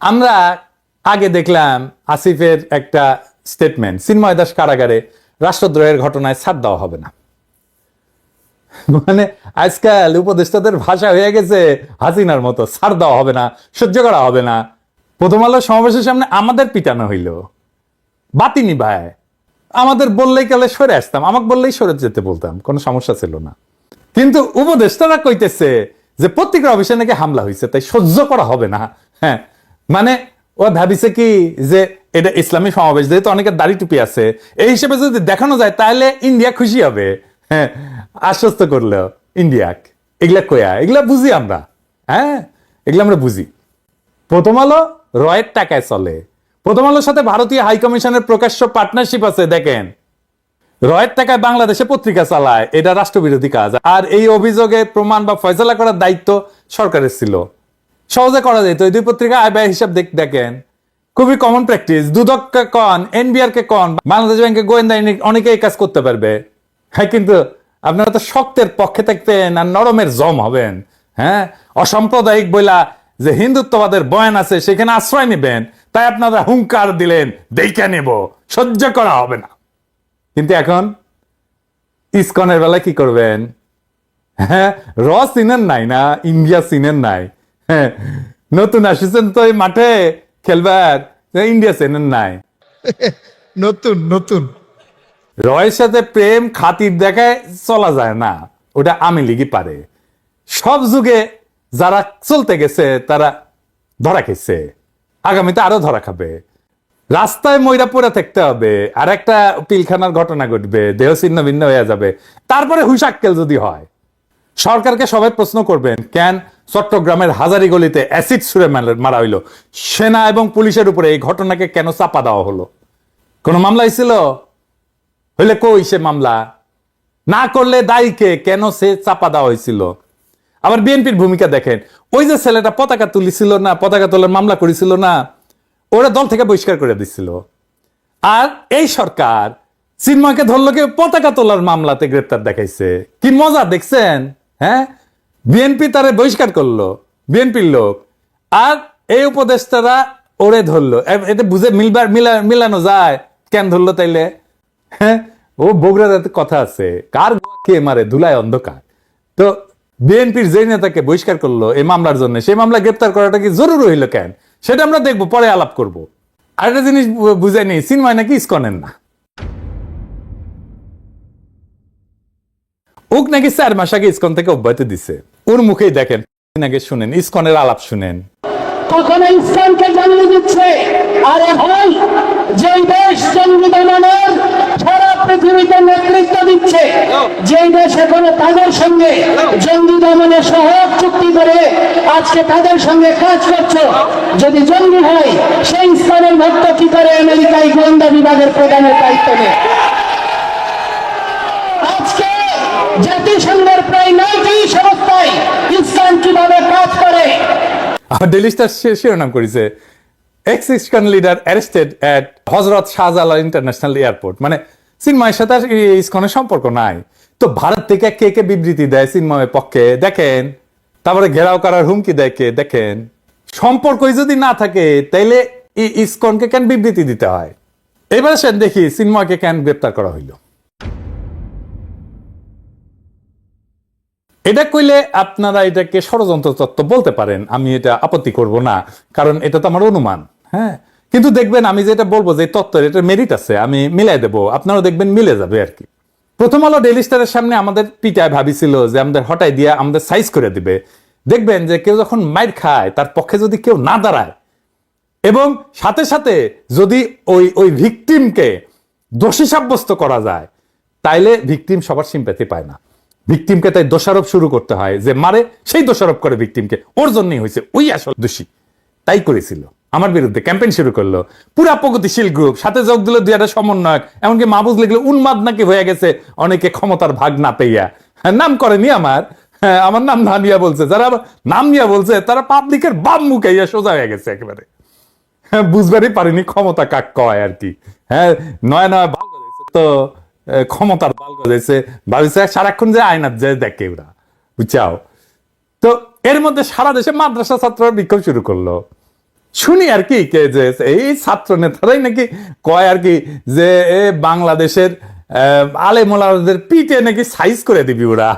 আমরা আগে দেখলাম আসিফের একটা স্টেটমেন্ট চিন্ময় দাস কারাগারে রাষ্ট্রদ্রোহের ঘটনায় ছাড় দেওয়া হবে না। মানে আজকাল উপদেষ্টাদের ভাষা হয়ে গেছে, হাসিনার মতো, ছাড় দেওয়া হবে না, সহ্য করা হবে না। প্রথম আলো সমাবেশের সামনে আমাদের পিটানো হইল। বাতি নিভায় আমাদের বললেই কালে সরে আসতাম, আমাকে বললেই সরে যেতে বলতাম, কোনো সমস্যা ছিল না। কিন্তু উপদেষ্টারা কইতেছে যে পত্রিকা অফিসে নাকি হামলা হয়েছে তাই সহ্য করা হবে না। হ্যাঁ মানে ও ভাবিছে কি যে এটা ইসলামী সমাবেশ, যেহেতু অনেকের দাড়ি টুপি আছে, এই হিসেবে যদি দেখানো যায়, তাহলে ইন্ডিয়া খুশি হবে। হ্যাঁ আশ্বস্ত করল ইন্ডিয়াক। এগুলা কয়া? এগুলা বুঝি আমরা। হ্যাঁ এগুলা আমরা বুঝি। প্রথম আলো রয়ের টাকায় চলে। প্রথম আলোর সাথে ভারতীয় হাই কমিশনের প্রকাশ্য পার্টনারশিপ আছে, দেখেন। রয়ের টাকায় বাংলাদেশে পত্রিকা চালায়, এটা রাষ্ট্রবিরোধী কাজ। আর এই অভিযোগে প্রমাণ বা ফয়সলা করার দায়িত্ব সরকারের ছিল। সহজে করা যেত এই দুই পত্রিকা আয় ব্যয় হিসাব দেখ দেখেন। খুবই কমন প্র্যাকটিস দুদককে কন এনবিআর কে কন, বাংলাদেশ ব্যাংকে গোয়েন্দা অনেকে কাজ করতে পারবে। হ্যাঁ কিন্তু আপনারা তো শক্তের পক্ষে থাকতেন আর নরমের জম হবেন। হ্যাঁ অসাম্প্রদায়িক বইলা যে হিন্দুত্ববাদের বয়ান আছে, সেখানে আশ্রয় নেবেন। তাই আপনারা হুঙ্কার দিলেন, দেখা নেব, সহ্য করা হবে না। কিন্তু এখন ইসকনের বেলা কি করবেন? হ্যাঁ র সিনের নাই না, ইন্ডিয়া সিনের নাই। নতুন আসিছেন তো এই মাঠে খেলবার? ইন্ডিয়া সিনের নাই। নতুন নতুন। রয়ের সাথে প্রেম খাতির দেখায় চলা যায় না ওটা আমি লিগি পারে। সব যুগে যারা চলতে গেছে তারা ধরা খেয়েছে। আগামীতে আরও ধরা খাবে। রাস্তায় ময়রা পড়ে থাকতে হবে। আর একটা পিলখানার ঘটনা ঘটবে দেহ ছিন্ন ভিন্ন হয়ে যাবে। তারপরে হুশাক্কেল যদি হয় সরকারকে সবাই প্রশ্ন করবেন কেন চট্টগ্রামের হাজারি গলিতে অ্যাসিড ছুড়ে মার- হইল। সেনা এবং পুলিশের উপরে এই ঘটনাকে কেন চাপা দেওয়া হলো? কোনো মামলা হয়েছিল হইলে কই সে মামলা? না করলে দায়ীকে কেন সে চাপা দেওয়া হয়েছিল আবার বিএনপির ভূমিকা দেখেন। ওই যে ছেলেটা পতাকা তুলিছিল না, পতাকা তোলার মামলা করেছিল না, ওরা দল থেকে বহিষ্কার করে দিছিল। আর এই সরকার চিন্ময়কে ধরলো পতাকা তোলার মামলাতে গ্রেপ্তার দেখাইছে। কি মজা, দেখছেন? হ্যাঁ? বিএনপি তারে বহিষ্কার করল, বিএনপির লোক। আর এই উপদেষ্টারা ওরে ধরলো। এ- এটা বুঝে মিলবার মিলা- মিলানো যায়। কেন ধরলো তাইলে? হ্যাঁ ও বগুড়াতে কথা আছে। কার কে মারে? ধুলায় অন্ধকার। তো বিএনপির যে নেতাকে বহিষ্কার করল এই মামলার জন্য, সেই মামলা গ্রেপ্তার করাটা কি জরুরি হইল কেন? সেটা আমরা দেখব, পরে আলাপ করব। আরেকটা জিনিস বু- বুঝে নি সিনময় নাকি ইসকনেন না? ওক নাকি চার মাস আগে ইসকন থেকে অব্যাহতি দিছে। ওর মুখেই দেখেন আগে শুনেন, ইসকনের আলাপ শুনেন। তখন ইসলামকে জানিয়ে দিচ্ছে, আরে ভাই যে দেশ দমনের সারা পৃথিবীতে নেতৃত্ব দিচ্ছে যে দেশ এখন তাদের সঙ্গে জঙ্গি দমনের সহায়ক চুক্তি করে আজকে তাদের সঙ্গে কাজ করছ। যদি জঙ্গি হয়, সেই ইসলামের ভক্ত কি করে আমেরিকায় গোয়েন্দা বিভাগের প্রধানের দায়িত্ব নেয়? জাতিসংঘের প্রায় নয়টি সংস্থায় ইসলাম কীভাবে কাজ করে? স্টার শিরোনাম করেছে এক্স লিডার অ্যারেস্টেড অ্যাট হজরত শাহজালাল ইন্টারন্যাশনাল এয়ারপোর্ট মানে সাথে সম্পর্ক নাই। তো ভারত থেকে কে কে বিবৃতি দেয় চিন্ময়ের পক্ষে? দেখেন, তারপরে ঘেরাও করার হুমকি দেয় কে? দেখেন, সম্পর্কই যদি না থাকে, তাইলে ইস্কনকে কেন বিবৃতি দিতে হয়? এবার সেন দেখি চিন্ময়কে কেন গ্রেপ্তার করা হইল। এটা কইলে আপনারা এটাকে ষড়যন্ত্র তত্ত্ব বলতে পারেন, আমি এটা আপত্তি করব না, কারণ এটা তো আমার অনুমান হ্যাঁ? কিন্তু দেখবেন আমি যেটা বলব যে তত্ত্বের এটা মেরিট আছে, আমি মিলাই দেব, আপনারাও দেখবেন মিলে যাবে আর কি। প্রথম আলো ডেলি স্টারের সামনে আমাদের পিটায় ভাবিছিল যে আমাদের হটাই দিয়ে আমাদের সাইজ করে দিবে। দেখবেন যে কেউ যখন মাইর খায়, তার পক্ষে যদি কেউ না দাঁড়ায়, এবং সাথে সাথে যদি ওই ওই ভিকটিমকে দোষী সাব্যস্ত করা যায়, তাইলে ভিকটিম সবার সিম্প্যাথি পায় না। ভিকটিমকে তাই দোষারোপ শুরু করতে হয় যে মারে সেই দোষারোপ করে ভিকটিমকে। ওর জন্যই হয়েছে ওই আসল দোষী। তাই করেছিল। আমার বিরুদ্ধে ক্যাম্পেইন শুরু করল। পুরা প্রগতিশীল গ্রুপ সাথে যোগ দিল দুই একটা সমন্বয়ক এমনকি মাহবুজ লিখলো উন্মাদ নাকি হয়ে গেছে অনেকে ক্ষমতার ভাগ না পেইয়া। হ্যাঁ, নাম করেনি আমার। হ্যাঁ, আমার নাম না নিয়া বলছে। যারা নাম নিয়া বলছে তারা পাবলিকের বাম মুখে ইয়া সোজা হয়ে গেছে একেবারে। হ্যাঁ, বুঝবারই পারিনি ক্ষমতা কাক কয় আর কি। হ্যাঁ নয় নয় গজাইছে তো ক্ষমতার বাল গজাইছে, ভাবিছে সারাক্ষণ যে আয়নার যে দেখে ওরা, বুঝছাও? তো এর মধ্যে সারা দেশে মাদ্রাসা ছাত্ররা বিক্ষোভ শুরু করল। শুনি আর কি কে যে, এই ছাত্র নেতারাই নাকি কয় আর কি যে বাংলাদেশের আলে মোলাদের পিঠে নাকি সাইজ করে দিবি ওরা।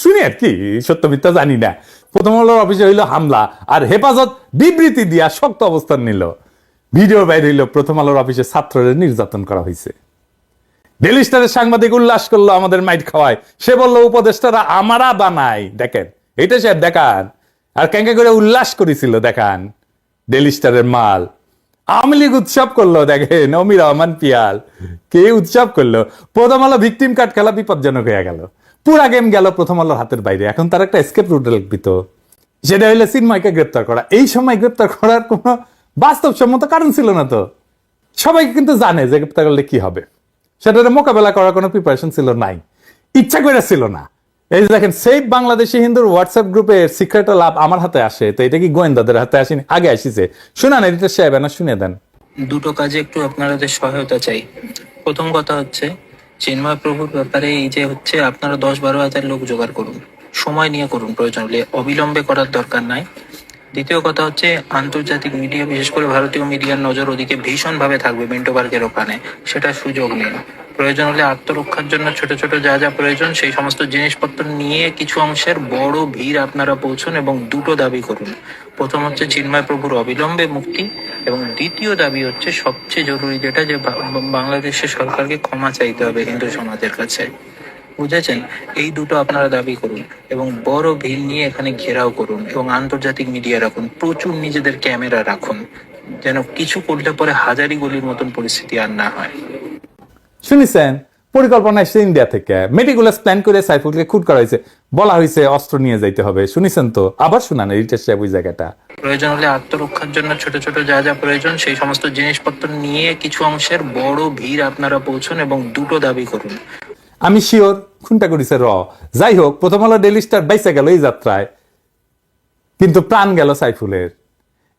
শুনি আর কি, সত্য মিথ্যা জানি না। প্রথম আলোর অফিসে হইল হামলা, আর হেফাজত বিবৃতি দিয়া শক্ত অবস্থান নিল। ভিডিও বাইর হইল, প্রথম আলোর অফিসে ছাত্রদের নির্যাতন করা হয়েছে ডেলি স্টারের সাংবাদিক উল্লাস করল আমাদের মাইট খাওয়ায়। সে বলল, উপদেষ্টারা আমারা বানাই দেখেন এটা সে দেখান। আর ক্যাঙ্কা করে উল্লাস করেছিল, দেখান ডেলি স্টারের মাল। আওয়ামী লীগ উৎসব করল, দেখেন, অমির রহমান পিয়াল। কে উৎসব করল? প্রথম আলো ভিকটিম কার্ড খেলা বিপজ্জনক হয়ে গেল। পুরা গেম গেল প্রথম আলোর হাতের বাইরে। এখন তার একটা স্কেপ রুট লিখবি তো সেটা হইল সিনময়কে গ্রেপ্তার করা। এই সময় গ্রেপ্তার করার কোনো বাস্তবসম্মত কারণ ছিল না তো। সবাই কিন্তু জানে যে গ্রেপ্তার করলে কি হবে। সেটার মোকাবেলা করার কোনো প্রিপারেশন ছিল নাই। ইচ্ছা করে ছিল না। এই দেখেন সেফ বাংলাদেশি হিন্দুর হোয়াটসঅ্যাপ গ্রুপে সিক্রেট লাভ আমার হাতে আসে, তো এটা কি গোয়েন্দাদের হাতে আসেনি? আগে আসিছে। শোনান এডিটর সাহেব না শুনে দেন। দুটো কাজে একটু আপনাদের সহায়তা চাই। প্রথম কথা হচ্ছে চিন্ময় প্রভুর ব্যাপারে এই যে হচ্ছে, আপনারা দশ বারো হাজার লোক জোগাড় করুন। সময় নিয়ে করুন প্রয়োজন হলে। অবিলম্বে করার দরকার নাই। দ্বিতীয় কথা হচ্ছে, আন্তর্জাতিক মিডিয়া, বিশেষ করে ভারতীয় মিডিয়ার নজর ওদিকে ভীষণভাবে থাকবে মিন্টো পার্কের ওখানে। সেটা সুযোগ নিন প্রয়োজন হলে আত্মরক্ষার জন্য ছোট ছোট যা যা প্রয়োজন, সেই সমস্ত জিনিসপত্র নিয়ে কিছু অংশের বড় ভিড় আপনারা পৌঁছুন এবং দুটো দাবি করুন। প্রথম হচ্ছে চিন্ময় প্রভুর অবিলম্বে মুক্তি এবং দ্বিতীয় দাবি হচ্ছে সবচেয়ে জরুরি যেটা যে বাংলাদেশের সরকারকে ক্ষমা চাইতে হবে হিন্দু সমাজের কাছে। বুঝেছেন? এই দুটো আপনারা দাবি করুন এবং বড় ভিড় নিয়ে এখানে ঘেরাও করুন এবং আন্তর্জাতিক মিডিয়া রাখুন প্রচুর নিজেদের ক্যামেরা রাখুন যেন কিছু করলে পরে হাজারি গলির মতন পরিস্থিতি আর না হয়। শুনিছেন? পরিকল্পনা এসেছে ইন্ডিয়া থেকে। মেটিকুলাস প্ল্যান করে সাইফুলকে খুট করা হয়েছে। বলা হয়েছে অস্ত্র নিয়ে যাইতে হবে। শুনেছেন তো? আবার শুনান এডিটর সাহেব ওই জায়গাটা। প্রয়োজন হলে আত্মরক্ষার জন্য ছোট ছোট যা যা প্রয়োজন সেই সমস্ত জিনিসপত্র নিয়ে কিছু অংশের বড় ভিড় আপনারা পৌঁছন এবং দুটো দাবি করুন। আমি শিওর খুনটা করেছে র। যাই হোক প্রথম আলো ডেলি স্টার বাইসে গেল এই যাত্রায়। কিন্তু প্রাণ গেল সাইফুলের।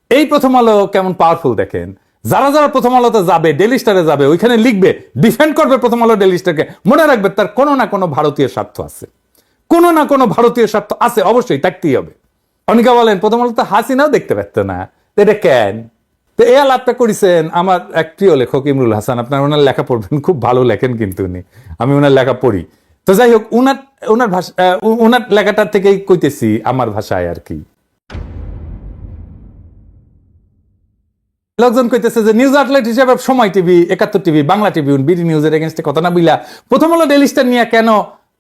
এই প্রথম আলো কেমন পাওয়ারফুল দেখেন? যারা যারা প্রথম আলোতে যাবে ডেলি স্টারে যাবে, ওইখানে লিখবে ডিফেন্ড করবে প্রথম আলো ডেলি স্টারকে। মনে রাখবে তার কোনো না কোনো ভারতীয় স্বার্থ আছে। কোনো না কোনো ভারতীয় স্বার্থ আছে, অবশ্যই, থাকতেই হবে। অনেকে বলেন প্রথম আলো তো হাসিনাও দেখতে পারত না। এটা কেন? তো এই আলাপটা করেছেন আমার এক প্রিয় লেখক ইমরুল হাসান। আপনার ওনার লেখা পড়বেন, খুব ভালো লেখেন কিন্তু উনি। আমি ওনার লেখা পড়ি। তো যাই হোক, উনার ওনার ভাষা ওনার লেখাটার থেকেই কইতেছি আমার ভাষায় আর কি। লোকজন কইতেছে যে, নিউজ আউটলেট হিসেবে সময় টিভি, একাত্তর টিভি, বাংলা টিভি বিডি নিউজের এগেনস্টে কথা না বুঝলা প্রথম হলো ডেলি স্টার নিয়ে কেন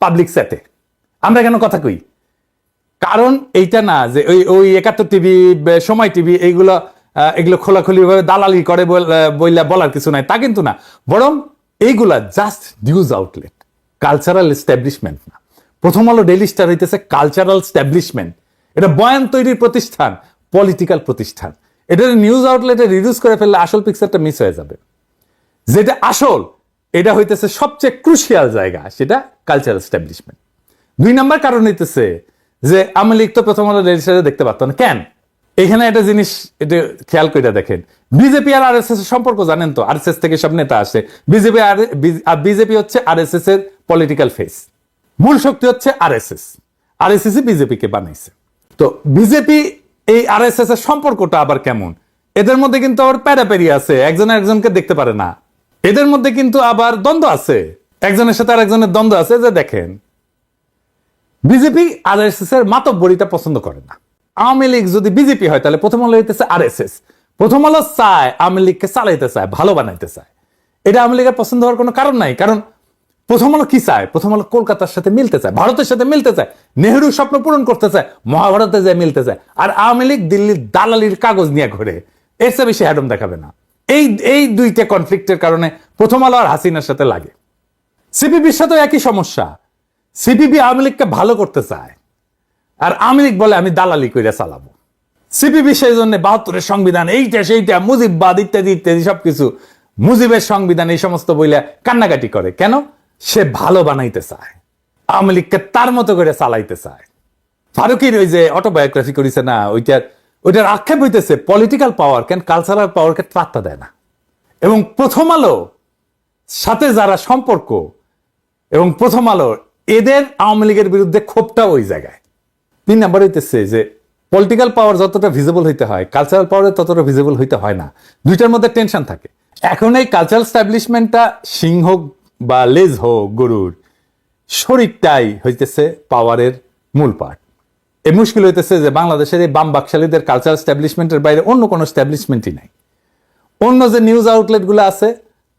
পাবলিক সেটে আমরা কেন কথা কই? কারণ এইটা না যে, ওই ওই একাত্তর টিভি সময় টিভি, এইগুলো এগুলো খোলাখুলি ভাবে দালালি করে বইলা বলার কিছু নাই। তা কিন্তু না। বরং এইগুলা just news outlet cultural establishment না। প্রথম আলো ডেলি স্টার হইতেছে কালচারাল স্টাবলিশমেন্ট এটা বয়ান তৈরির প্রতিষ্ঠান পলিটিক্যাল প্রতিষ্ঠান। এটা নিউজ আউটলেটে রিডিউস করে ফেললে আসল পিকচারটা মিস হয়ে যাবে। যেটা আসল, এটা হইতেছে সবচেয়ে ক্রুশিয়াল জায়গা, সেটা কালচারাল এস্টাবলিশমেন্ট দুই নাম্বার কারণ হইতেছে যে আমি লিখতো প্রথম আলো রেজিস্টারে দেখতে পারতো না। কেন? এখানে একটা জিনিস, এটা খেয়াল করে দেখেন। বিজেপি আর আর এর সম্পর্ক জানেন তো? আর থেকে সব নেতা আসে। বিজেপি আর বিজেপি হচ্ছে আর এর পলিটিক্যাল ফেস মূল শক্তি হচ্ছে R S S R S S বিজেপিকে বানাইছে। তো বিজেপি এই আর এস এস এর সম্পর্কটা আবার কেমন? এদের মধ্যে কিন্তু আবার প্যারাপ্যারি আছে। একজন একজনকে দেখতে পারে না। এদের মধ্যে কিন্তু আবার দ্বন্দ্ব আছে। একজনের সাথে আর একজনের দ্বন্দ্ব আছে। যে দেখেন, বিজেপি আর এস এস এর মাতব্বরিটা পছন্দ করে না। আওয়ামী লীগ যদি বিজেপি হয়, তাহলে প্রথম আলো হইতেছে আর এস এস প্রথম আলো চায়, আওয়ামী লীগকে চালাইতে চায়, ভালো বানাইতে চায়। এটা আওয়ামী লীগের পছন্দ হওয়ার কোনো কারণ নাই, কারণ প্রথম আলো কি চায়? প্রথম আলো কলকাতার সাথে মিলতে চায়, ভারতের সাথে মিলতে চায় নেহরু স্বপ্ন পূরণ করতে চায়, মহাভারতে যায় মিলতে চায়। আর আওয়ামী লীগ দিল্লির দালালির কাগজ নিয়ে ঘুরে, এর চেয়ে বেশি হ্যাডম দেখাবে না। এই এই দুইটা কনফ্লিক্টের কারণে প্রথম আলো আর হাসিনার সাথে লাগে। সিপিবির সাথে একই সমস্যা। সিপিবি আওয়ামী লীগকে ভালো করতে চায় আর লীগ বলে আমি দালালি করে চালাবো। সিপিবি সেই জন্য বাহাত্তরের সংবিধান, এইটা সেইটা, মুজিববাদ ইত্যাদি ইত্যাদি সবকিছু। মুজিবের সংবিধান এই সমস্ত বইলে কান্নাকাটি করে। কেন? সে ভালো বানাইতে চায়। আওয়ামী লীগকে তার মতো করে চালাইতে চায়। ফারুকির ওই যে অটোবায়োগ্রাফি করেছে না, ওইটার ওইটার আক্ষেপ হইতেছে পলিটিক্যাল পাওয়ার কেন কালচারাল পাওয়ারকে পাত্তা দেয় না। এবং প্রথম আলো সাথে যারা সম্পর্ক, এবং প্রথম আলো এদের আওয়ামী লীগের বিরুদ্ধে ক্ষোভটা ওই জায়গায়। তিন নাম্বার হইতেছে যে পলিটিক্যাল পাওয়ার যতটা ভিজিবল হইতে হয় কালচারাল পাওয়ার ততটা ভিজিবল হইতে হয় না। দুইটার মধ্যে টেনশন থাকে। এখন এই কালচারাল স্ট্যাবলিশমেন্টটা সিংহ বা লেজ হোক, গরুর শরীরটাই হইতেছে পাওয়ারের মূল পার্ট এই মুশকিল হইতেছে যে বাংলাদেশের এই বাম বাকশালীদের কালচারাল স্ট্যাবলিশমেন্টের বাইরে অন্য কোনো স্ট্যাবলিশমেন্টই নাই। অন্য যে নিউজ আউটলেটগুলো আছে,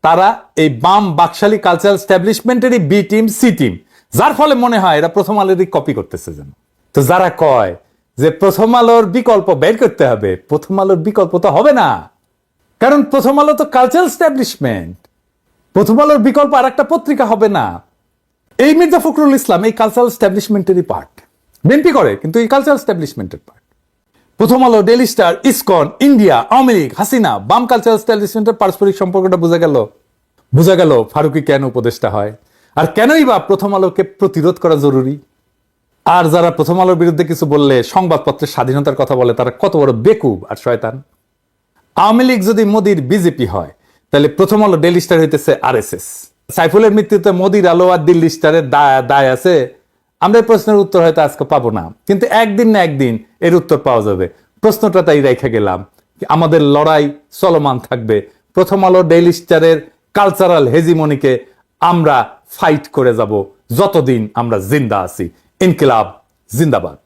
তারা এই বাম বাকশালী কালচারাল স্ট্যাবলিশমেন্টেরই বি টিম সি টিম যার ফলে মনে হয় এরা প্রথম আলোরই কপি করতেছে যেন। তো যারা কয় যে প্রথম আলোর বিকল্প বের করতে হবে, প্রথম আলোর বিকল্প তো হবে না। কারণ প্রথম আলো তো কালচারাল স্ট্যাবলিশমেন্ট প্রথম আলোর বিকল্প আর একটা পত্রিকা হবে না। এই মির্জা ফখরুল ইসলাম এই কালচারাল স্ট্যাবলিশমেন্টেরই পার্ট বিএনপি করে, কিন্তু এই cultural স্ট্যাবলিশমেন্টের part Prothom Alo daily star ISKCON, India, Awami League, Hasina, বাম কালচারাল স্ট্যাবলিশমেন্টের পারস্পরিক সম্পর্কটা বোঝা গেল। বোঝা গেল ফারুকি কেন উপদেষ্টা হয়? আর কেনই বা প্রথম আলোকে প্রতিরোধ করা জরুরি? আর যারা প্রথম আলোর বিরুদ্ধে কিছু বললে সংবাদপত্রের স্বাধীনতার কথা বলে, তারা কত বড় বেকুব আর শয়তান। আওয়ামী লীগ যদি মোদির বিজেপি হয়, তাহলে প্রথম আলো ডেলি স্টার হইতেছে আর এস এস সাইফুলের মৃত্যুতে মোদির আলো আর দিল্লি স্টারের দায় আছে। আমরা এই প্রশ্নের উত্তর হয়তো আজকে পাবো না। কিন্তু একদিন না একদিন এর উত্তর পাওয়া যাবে। প্রশ্নটা তাই রেখে গেলাম আমাদের লড়াই চলমান থাকবে। প্রথম আলো ডেইলি স্টারের কালচারাল হেজিমনিকে আমরা ফাইট করে যাব। যতদিন আমরা জিন্দা আছি। इनकलाब जिंदाबाद।